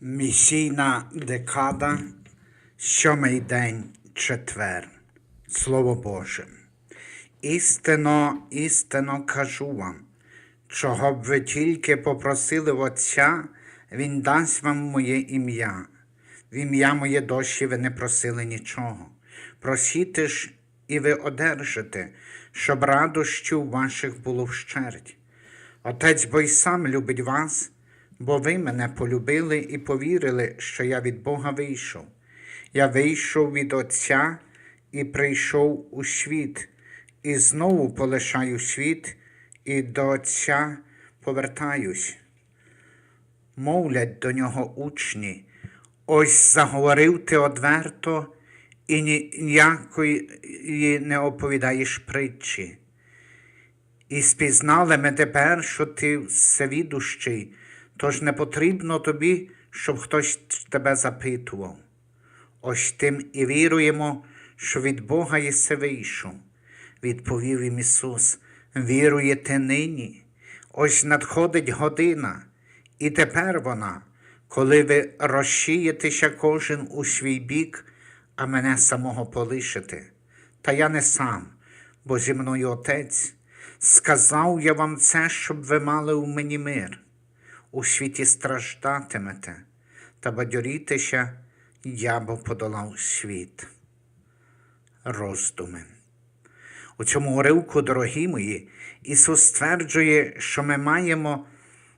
Місійна декада, сьомий день четвер. Слово Боже. Істинно, істинно кажу вам, чого б ви тільки попросили Отця, Він дасть вам моє ім'я. В ім'я моє дощі ви не просили нічого. Просіте ж, і ви одержите, щоб радощів ваших було вщерть. Отець бо й сам любить вас, бо ви мене полюбили і повірили, що я від Бога вийшов. Я вийшов від Отця і прийшов у світ, і знову полишаю світ, і до Отця повертаюсь. Мовлять до нього учні, ось заговорив ти одверто, і ніякої не оповідаєш притчі. І спізнали ми тепер, що ти всевідущий, тож не потрібно тобі, щоб хтось тебе запитував. Ось тим і віруємо, що від Бога єси вийшов. Відповів їм Ісус, віруєте нині. Ось надходить година, і тепер вона, коли ви розшиєтеся кожен у свій бік, а мене самого полишите. Та я не сам, бо зі мною Отець. Сказав я вам це, щоб ви мали у мені мир. У світі страждатимете, та бадьорітеся, я бо подолав світ. Роздуми. У цьому уривку, дорогі мої, Ісус стверджує, що ми маємо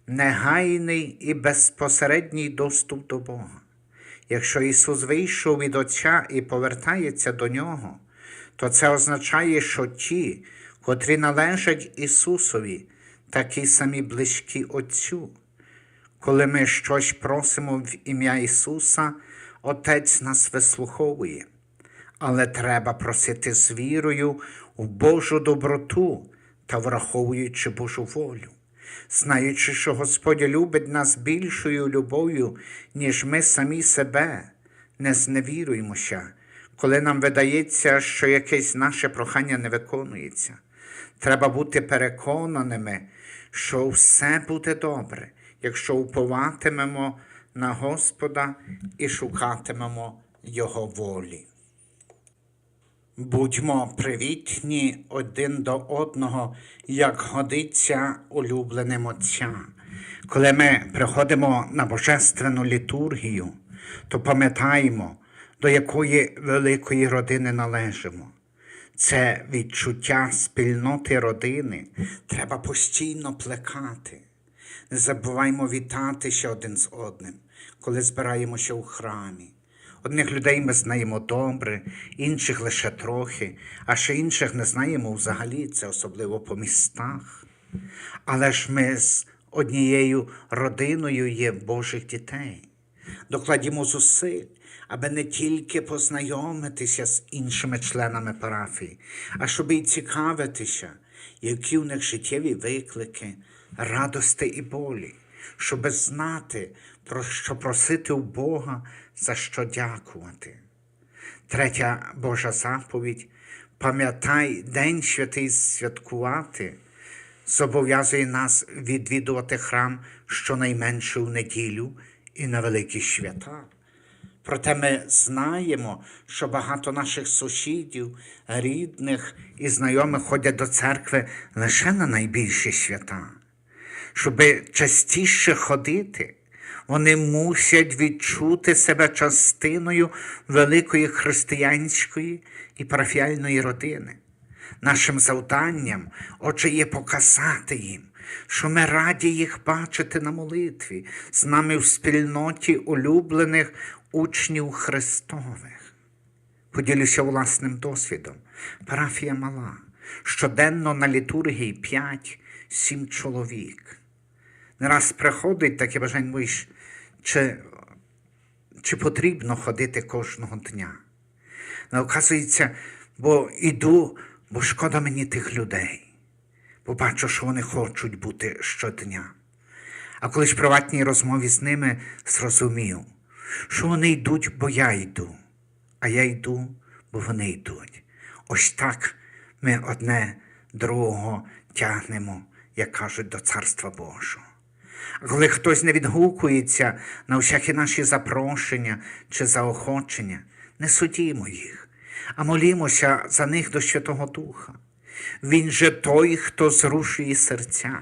негайний і безпосередній доступ до Бога. Якщо Ісус вийшов від Отця і повертається до Нього, то це означає, що ті, котрі належать Ісусові, такі самі близькі Отцю. Коли ми щось просимо в ім'я Ісуса, Отець нас вислуховує. Але треба просити з вірою в Божу доброту та враховуючи Божу волю, знаючи, що Господь любить нас більшою любов'ю, ніж ми самі себе, не зневіруємося, коли нам видається, що якесь наше прохання не виконується. Треба бути переконаними, що все буде добре, якщо уповатимемо на Господа і шукатимемо Його волі. Будьмо привітні один до одного, як годиться улюбленим Отця. Коли ми приходимо на Божественну літургію, то пам'ятаємо, до якої великої родини належимо. Це відчуття спільноти родини треба постійно плекати. Не забуваймо вітатися один з одним, коли збираємося у храмі. Одних людей ми знаємо добре, інших лише трохи, а ще інших не знаємо взагалі, це особливо по містах. Але ж ми з однією родиною є Божих дітей. Докладімо зусиль, аби не тільки познайомитися з іншими членами парафії, а щоб і цікавитися, які у них життєві виклики, радости і болі, щоб знати, про що просити у Бога, за що дякувати. Третя Божа заповідь пам'ятай День святий святкувати, зобов'язує нас відвідувати храм щонайменше у неділю і на великі свята. Проте ми знаємо, що багато наших сусідів, рідних і знайомих ходять до церкви лише на найбільші свята. Щоби частіше ходити, вони мусять відчути себе частиною великої християнської і парафіальної родини. Нашим завданням, отже, є показати їм, що ми раді їх бачити на молитві, з нами в спільноті улюблених учнів Христових. Поділюся власним досвідом. Парафія мала. Щоденно на літургії 5-7 чоловік. Не раз приходить таке бажання, виш, чи, чи потрібно ходити кожного дня. Але оказується, бо іду, бо шкода мені тих людей, бо бачу, що вони хочуть бути щодня. А коли ж в приватній розмові з ними зрозумів, що вони йдуть, бо я йду, а я йду, бо вони йдуть. Ось так ми одне другого тягнемо, як кажуть, до Царства Божого. А коли хтось не відгукується на всякі наші запрошення чи заохочення, не судімо їх, а молімося за них до Святого Духа. Він же той, хто зрушує серця,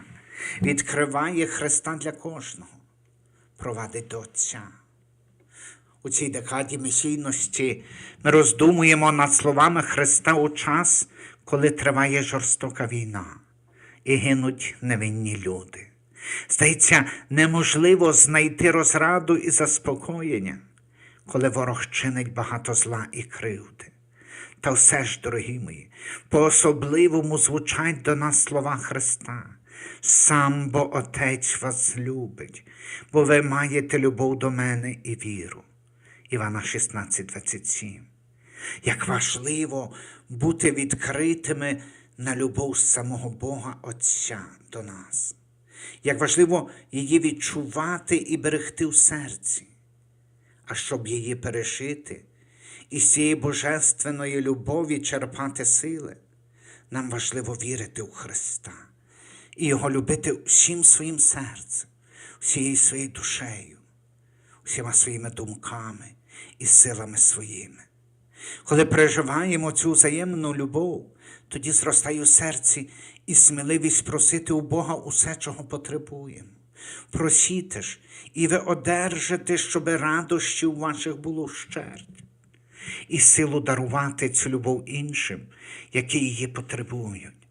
відкриває Христа для кожного, провадить до Отця. У цій декаді місійності ми роздумуємо над словами Христа у час, коли триває жорстока війна і гинуть невинні люди. Здається, неможливо знайти розраду і заспокоєння, коли ворог чинить багато зла і кривди. Та все ж, дорогі мої, по-особливому звучать до нас слова Христа. Сам бо Отець вас любить, бо ви маєте любов до мене і віру. Івана 16, 27. Як важливо бути відкритими на любов самого Бога Отця до нас. Як важливо її відчувати і берегти в серці. А щоб її пережити і з цієї божественної любові черпати сили, нам важливо вірити у Христа і Його любити всім своїм серцем, всією своєю душею, всіма своїми думками і силами своїми. Коли переживаємо цю взаємну любов, тоді зростає у серці і сміливість просити у Бога усе, чого потребуємо. Просіте ж, і ви одержите, щоби радощі у ваших було щерть, і силу дарувати цю любов іншим, які її потребують,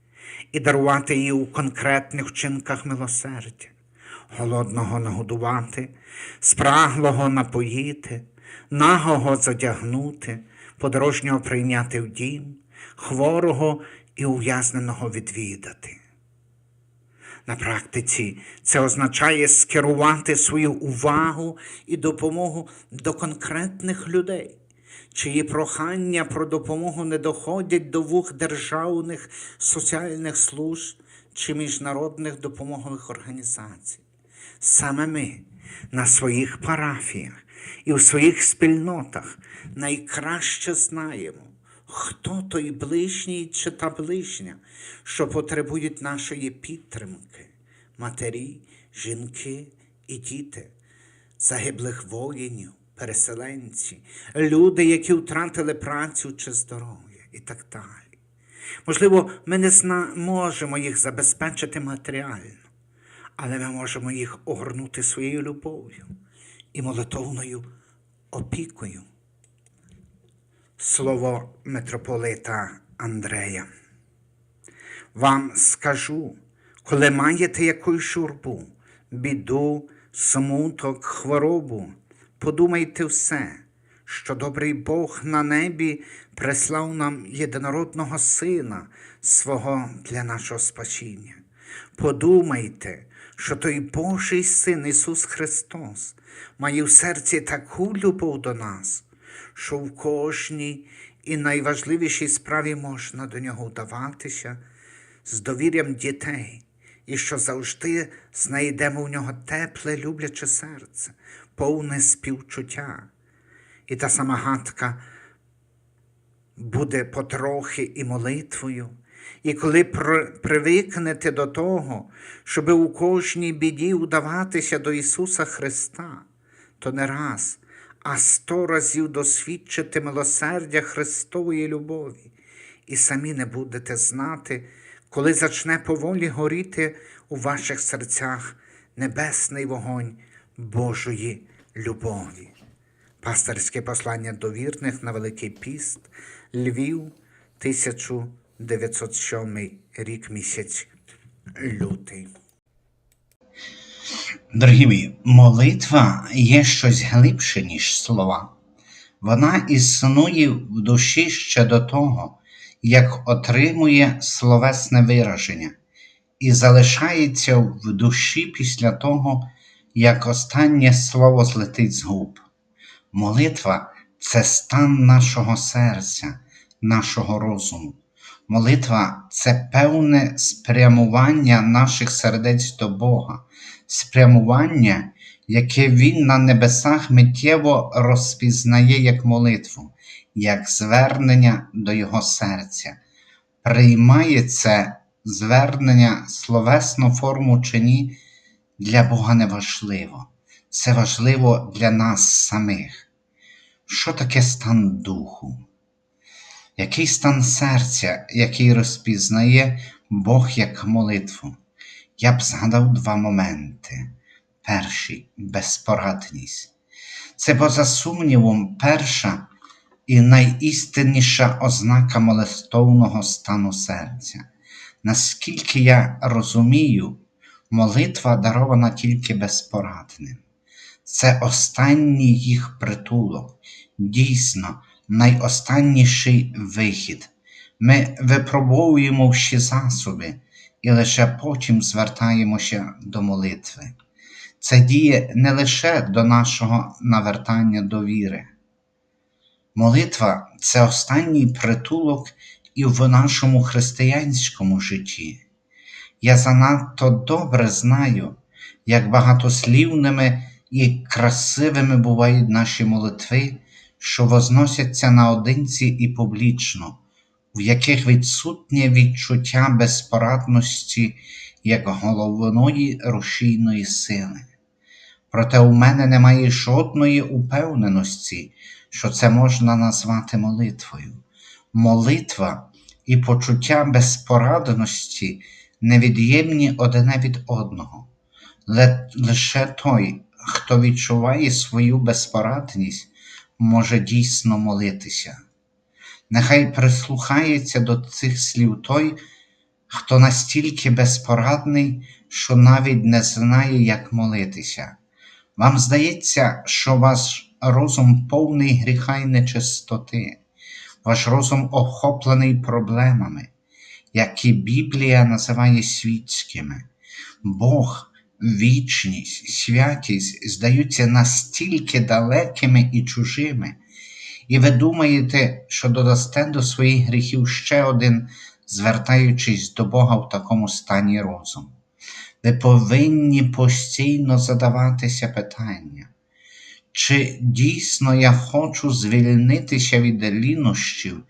і дарувати її у конкретних вчинках милосердя, голодного нагодувати, спраглого напоїти, нагого задягнути, подорожнього прийняти в дім, хворого і ув'язненого відвідати. На практиці це означає скерувати свою увагу і допомогу до конкретних людей, чиї прохання про допомогу не доходять до вух державних соціальних служб чи міжнародних допомогових організацій. Саме ми на своїх парафіях і у своїх спільнотах. Найкраще знаємо, хто той ближній чи та ближня, що потребують нашої підтримки, матері, жінки і діти, загиблих воїнів, переселенці, люди, які втратили працю чи здоров'я і так далі. Можливо, ми не можемо їх забезпечити матеріально, але ми можемо їх огорнути своєю любов'ю і молитовною опікою. Слово митрополита Андрея. Вам скажу, коли маєте якусь журбу, біду, смуток, хворобу, подумайте все, що добрий Бог на небі прислав нам єдинородного Сина свого для нашого спасіння. Подумайте, що той Божий Син Ісус Христос має в серці таку любов до нас, що в кожній і найважливішій справі можна до нього вдаватися з довір'ям дітей, і що завжди знайдемо в нього тепле, любляче серце, повне співчуття. І та сама гадка буде потрохи і молитвою. І коли привикнете до того, щоби у кожній біді вдаватися до Ісуса Христа, то не раз, а сто разів досвідчите милосердя Христової любові, і самі не будете знати, коли зачне поволі горіти у ваших серцях небесний вогонь Божої любові. Пасторське послання до вірних на Великий Піст, Львів, 1907 рік місяць лютий. Дорогі мої, молитва є щось глибше, ніж слова. Вона існує в душі ще до того, як отримує словесне вираження, і залишається в душі після того, як останнє слово злетить з губ. Молитва це стан нашого серця, нашого розуму. Молитва це певне спрямування наших сердець до Бога, спрямування, яке Він на небесах миттєво розпізнає як молитву, як звернення до Його серця, приймає це звернення словесну форму чи ні, для Бога не важливо. Це важливо для нас самих. Що таке стан духу? Який стан серця, який розпізнає Бог як молитву? Я б згадав два моменти. Перший безпорадність. Це, поза сумнівом, перша і найістинніша ознака молитовного стану серця. Наскільки я розумію, молитва дарована тільки безпорадним. Це останній їх притулок, дійсно найостанніший вихід. Ми випробовуємо всі засоби і лише потім звертаємося до молитви. Це діє не лише до нашого навертання до віри. Молитва це останній притулок і в нашому християнському житті. Я занадто добре знаю, як багатослівними і красивими бувають наші молитви, що возносяться наодинці і публічно, в яких відсутнє відчуття безпорадності як головної рушійної сили. Проте у мене немає жодної упевненості, що це можна назвати молитвою. Молитва і почуття безпорадності невід'ємні одне від одного. Лише той, хто відчуває свою безпорадність, може дійсно молитися. Нехай прислухається до цих слів той, хто настільки безпорадний, що навіть не знає, як молитися. Вам здається, що ваш розум повний гріха й нечистоти, ваш розум охоплений проблемами, які Біблія називає світськими. Бог, вічність, святість здаються настільки далекими і чужими, і ви думаєте, що додасте до своїх гріхів ще один, звертаючись до Бога в такому стані розуму. Ви повинні постійно задаватися питання, чи дійсно я хочу звільнитися від лінощів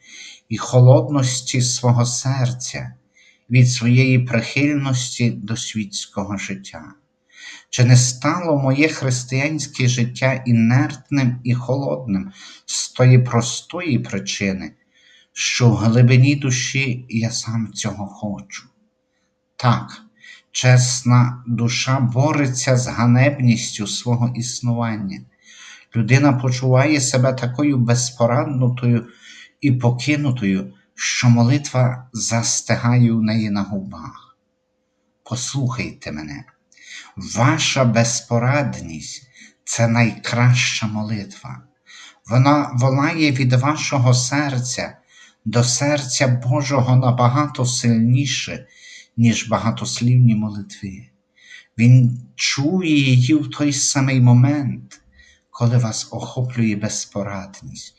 і холодності свого серця, від своєї прихильності до світського життя? Чи не стало моє християнське життя інертним і холодним з тої простої причини, що в глибині душі я сам цього хочу? Так, чесна душа бореться з ганебністю свого існування. Людина почуває себе такою безпораднутою і покинутою, що молитва застигає у неї на губах. Послухайте мене, ваша безпорадність це найкраща молитва. Вона волає від вашого серця до серця Божого набагато сильніше, ніж багатослівні молитви. Він чує її в той самий момент, коли вас охоплює безпорадність,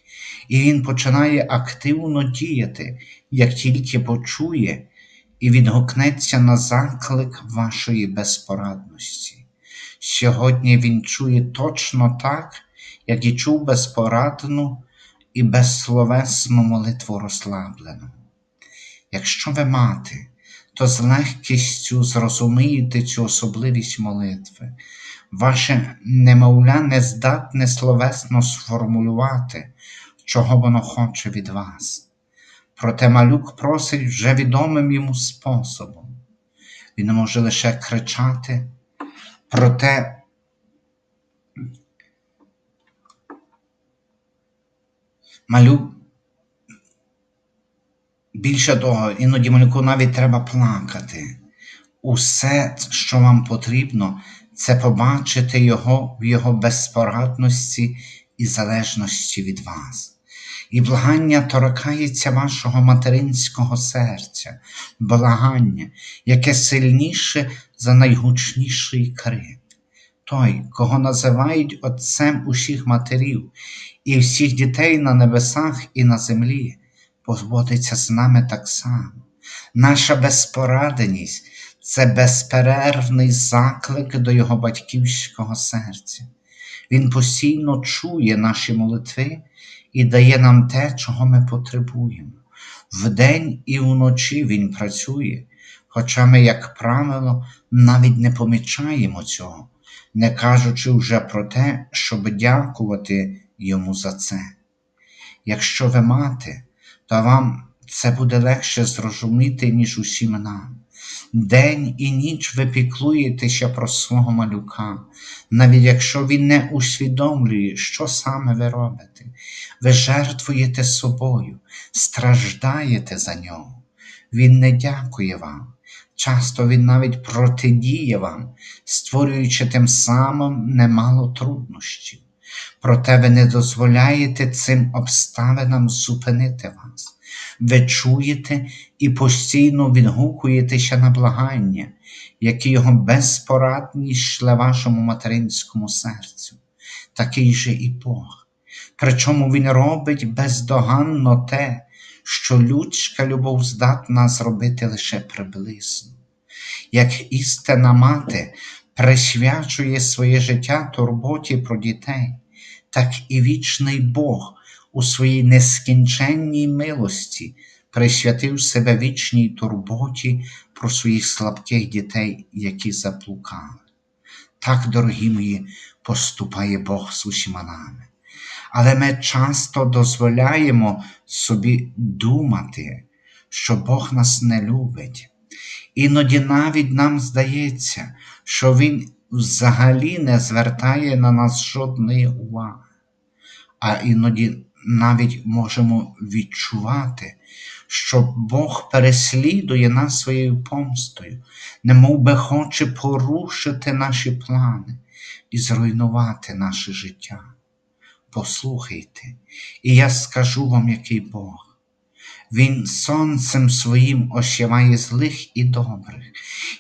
і він починає активно діяти, як тільки почує і відгукнеться на заклик вашої безпорадності. Сьогодні він чує точно так, як і чув безпорадну і безсловесну молитву розслаблену. Якщо ви мати, то з легкістю зрозумієте цю особливість молитви. Ваше немовля не здатне словесно сформулювати, чого воно хоче від вас. Проте малюк просить вже відомим йому способом. Він може лише кричати, проте малюк Більше того, іноді малюку навіть треба плакати. Усе, що вам потрібно, це побачити його в його безпорадності і залежності від вас. І благання торкається вашого материнського серця, благання, яке сильніше за найгучніший крик. Той, кого називають Отцем усіх матерів і всіх дітей на небесах і на землі, поводиться з нами так само. Наша безпораденість це безперервний заклик до Його батьківського серця. Він постійно чує наші молитви і дає нам те, чого ми потребуємо. Вдень і вночі Він працює, Хоча ми, як правило, навіть не помічаємо цього, не кажучи вже про те, щоб дякувати йому за це. Якщо ви мати, то вам це буде легше зрозуміти, ніж усім нам. День і ніч ви піклуєтеся про свого малюка, навіть якщо він не усвідомлює, що саме ви робите. Ви жертвуєте собою, страждаєте за нього. Він не дякує вам. Часто він навіть протидіє вам, створюючи тим самим немало труднощів. Проте ви не дозволяєте цим обставинам зупинити вас. Ви чуєте і постійно відгукуєтеся на благання, які його безпорадність шле вашому материнському серцю. Такий же і Бог. Причому Він робить бездоганно те, що людська любов здатна зробити лише приблизно. Як істина мати присвячує своє життя турботі про дітей, так і вічний Бог у своїй нескінченній милості присвятив себе вічній турботі про своїх слабких дітей, які заплукали. Так, дорогі мої, поступає Бог з усіма нами. Але ми часто дозволяємо собі думати, що Бог нас не любить. Іноді навіть нам здається, що Він взагалі не звертає на нас жодної уваги, а іноді навіть можемо відчувати, що Бог переслідує нас своєю помстою, немов би хоче порушити наші плани і зруйнувати наше життя. Послухайте, і я скажу вам, який Бог. Він сонцем своїм осіває злих і добрих,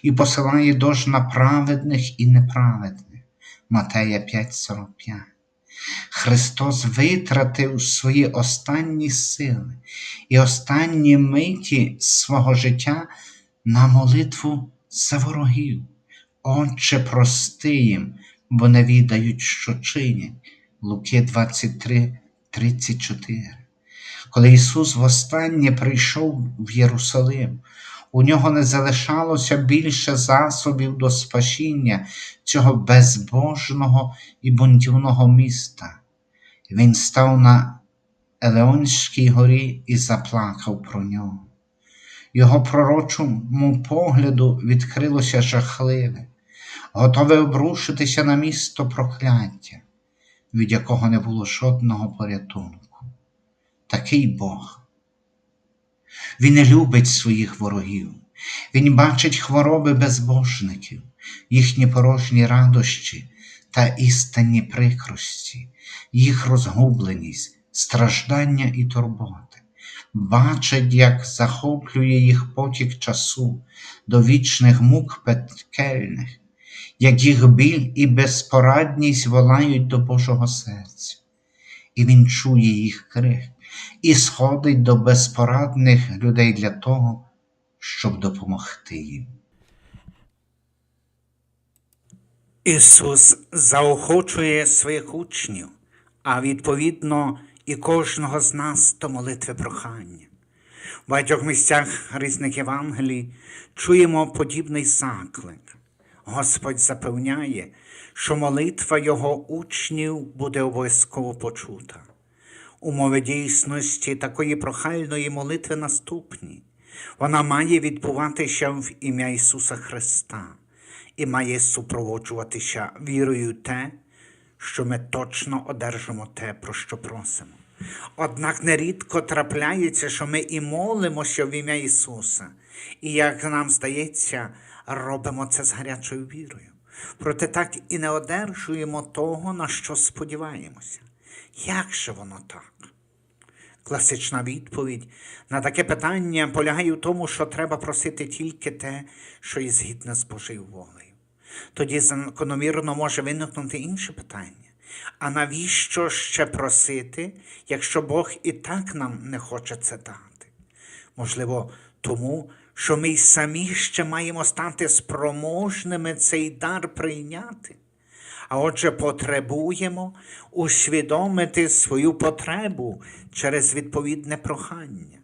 і посилає дощ на праведних і неправедних. Матея 5:45. Христос витратив свої останні сили і останні миті свого життя на молитву за ворогів. Отче, прости їм, бо не відають, що чинять. Луки 23, 34. Коли Ісус востаннє прийшов в Єрусалим, у нього не залишалося більше засобів до спасіння цього безбожного і бунтівного міста. Він став на Елеонській горі і заплакав про нього. Його пророчому погляду відкрилося жахливе, готове обрушитися на місто прокляття, від якого не було жодного порятунку. Такий Бог. Він не любить своїх ворогів, Він бачить хвороби безбожників, їхні порожні радощі та істинні прикрості, їх розгубленість, страждання і турботи, бачить, як захоплює їх потік часу до вічних мук пекельних, як їх біль і безпорадність волають до Божого серця, і Він чує їх крик і сходить до безпорадних людей для того, щоб допомогти їм. Ісус заохочує своїх учнів, а відповідно і кожного з нас до молитви прохання. В багатьох місцях різних Євангелій чуємо подібний заклик. Господь запевняє, що молитва Його учнів буде обов'язково почута. Умови дійсності такої прохальної молитви наступні. Вона має відбуватися в ім'я Ісуса Христа і має супроводжуватися вірою те, що ми точно одержимо те, про що просимо. Однак нерідко трапляється, що ми і молимося в ім'я Ісуса, і, як нам здається, робимо це з гарячою вірою. Проте так і не одержуємо того, на що сподіваємося. Як же воно так? Класична відповідь на таке питання полягає в тому, що треба просити тільки те, що є згідне з Божою волею. Тоді закономірно може виникнути інше питання. А навіщо ще просити, якщо Бог і так нам не хоче це дати? Можливо, тому, що ми й самі ще маємо стати спроможними цей дар прийняти. А отже, потребуємо усвідомити свою потребу через відповідне прохання.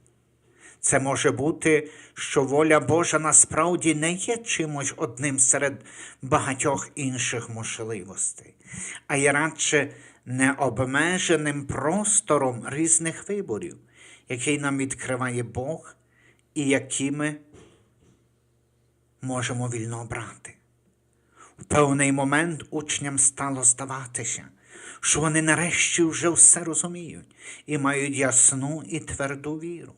Це може бути, що воля Божа насправді не є чимось одним серед багатьох інших можливостей, а є радше необмеженим простором різних виборів, який нам відкриває Бог і які ми можемо вільно обрати. В певний момент учням стало здаватися, що вони нарешті вже все розуміють і мають ясну і тверду віру.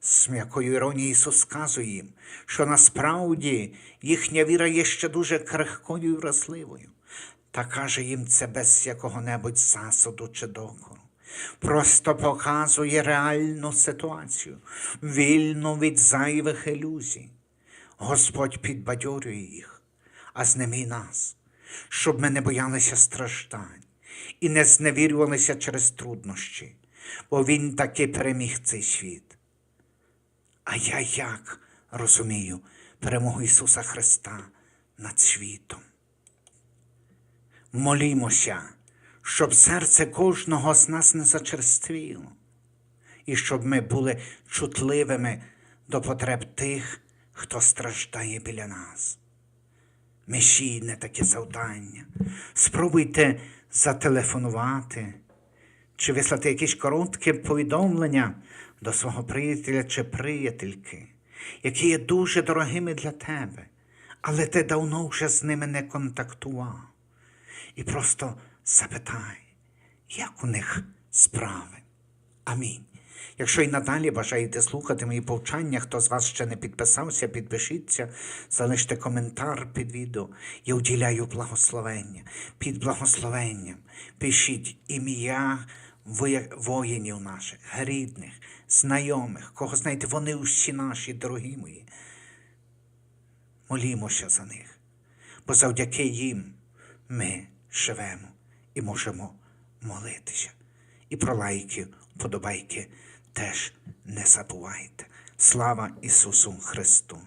З м'якою іронією Ісус сказує їм, що насправді їхня віра є ще дуже крихкою і вразливою, та каже їм це без якого-небудь засуду чи докору. Просто показує реальну ситуацію, вільну від зайвих ілюзій. Господь підбадьорює їх, а з ними нас, щоб ми не боялися страждань і не зневірювалися через труднощі, бо Він таки переміг цей світ. А я як розумію перемогу Ісуса Христа над світом? Молімося, щоб серце кожного з нас не зачерствіло, і щоб ми були чутливими до потреб тих, хто страждає біля нас. Мешійне таке завдання. Спробуйте зателефонувати чи вислати якесь коротке повідомлення до свого приятеля чи приятельки, які є дуже дорогими для тебе, але ти давно вже з ними не контактував. І просто запитай, як у них справи. Амінь. Якщо і надалі бажаєте слухати мої повчання, хто з вас ще не підписався, підпишіться, залиште коментар під відео. Я уділяю благословення. Під благословенням пишіть ім'я воїнів наших, рідних, знайомих, кого знаєте, вони усі наші, дорогі мої. Молімося за них, бо завдяки їм ми живемо і можемо молитися. І про лайки, вподобайки теж не забувайте. Слава Ісусу Христу!